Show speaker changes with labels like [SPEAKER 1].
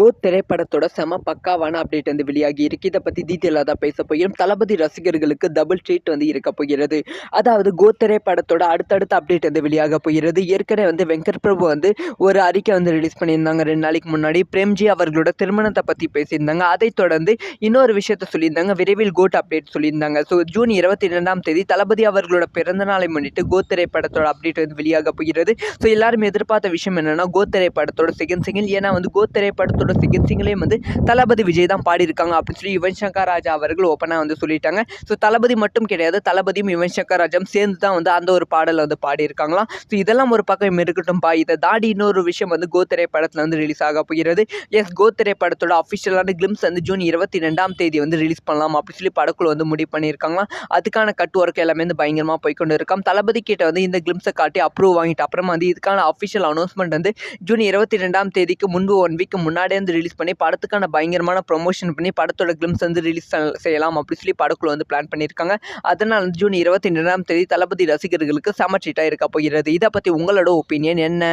[SPEAKER 1] கோ திரைப்படத்தோட செம பக்காவான அப்டேட் வந்து வெளியாகி இருக்கு. இதை பற்றி டீட்டெயிலாக தான் பேச போகிறோம். தளபதி ரசிகர்களுக்கு டபுள் ட்ரீட் வந்து இருக்க போகிறது. அதாவது கோ திரைப்படத்தோட அடுத்தடுத்த அப்டேட் வந்து வெளியாக போகிறது. ஏற்கனவே வந்து வெங்கட் பிரபு வந்து ஒரு அறிக்கை வந்து ரிலீஸ் பண்ணியிருந்தாங்க ரெண்டு நாளைக்கு முன்னாடி. பிரேம்ஜி அவர்களோட திருமணத்தை பற்றி பேசியிருந்தாங்க. அதைத் தொடர்ந்து இன்னொரு விஷயத்த சொல்லியிருந்தாங்க. விரைவில் கோட் அப்டேட் சொல்லியிருந்தாங்க. ஸோ ஜூன் இருபத்தி ரெண்டாம் தேதி தளபதி அவர்களோட பிறந்த நாளை முன்னிட்டு கோத் திரைப்படத்தோட அப்டேட் வந்து வெளியாக போகிறது. ஸோ எல்லாரும் எதிர்பார்த்த விஷயம் என்னன்னா கோ திரைப்படத்தோட செகண்ட் செகண்ட் ஏன்னா வந்து கோத் திரைப்படத்தோட செகண்ட் சிங்கிளையும் வந்து தளபதி விஜய் தான் பாடியிருக்காங்க அப்படின்னு சொல்லி யுவன் சங்கர் ராஜா அவர்கள் ஓப்பனாக வந்து சொல்லிட்டாங்க. ஸோ தளபதி மட்டும் கிடையாது தளபதியும் யுவன் சங்கர் ராஜாவும் சேர்ந்து தான் வந்து அந்த ஒரு பாடலை வந்து பாடியிருக்காங்களாம். ஸோ இதெல்லாம் ஒரு பக்கம் இருக்கட்டும்பா இதை தாடி இன்னொரு விஷயம் வந்து கோத்திரை படத்தில் வந்து ரிலீஸ் ஆக போகிறது. எஸ் கோத்திரை படத்தோட அஃபிஷியலான கிளிம்ஸ் வந்து ஜூன் இருபத்தி ரெண்டாம் தேதி வந்து ரிலீஸ் பண்ணலாம் அப்படின்னு சொல்லி படக்குழு வந்து முடிவு பண்ணியிருக்காங்களாம். அதுக்கான கட் ஒர்க் எல்லாமே வந்து பயங்கரமாக போய்கொண்டு இருக்காம். தளபதி கிட்ட வந்து இந்த கிளிம்ஸை காட்டி அப்ரூவ் வாங்கிட்டு அப்புறமா வந்து இதுக்கான அஃபிஷியல் அனௌன்ஸ்மெண்ட் வந்து ஜூன் இருபத்தி ரெண்டாம் தேதிக்கு முன்பு ஒன் வீக் முன்னாடியே வந்து ரிலீஸ் பண்ணி படத்துக்கான பயங்கரமான ப்ரொமோஷன் பண்ணி படத்தோட கிளிம்ஸ் வந்து ரிலீஸ் செய்யலாம் அப்படி சொல்லி படக்குழு வந்து பிளான் பண்ணியிருக்காங்க. அதனால் வந்து ஜூன் இருபத்தி ரெண்டாம் தேதி தளபதி ரசிகர்களுக்கு சமச்சீட்டாக இருக்க போகிறது. இதை பற்றி உங்களோட ஒப்பீனியன் என்ன?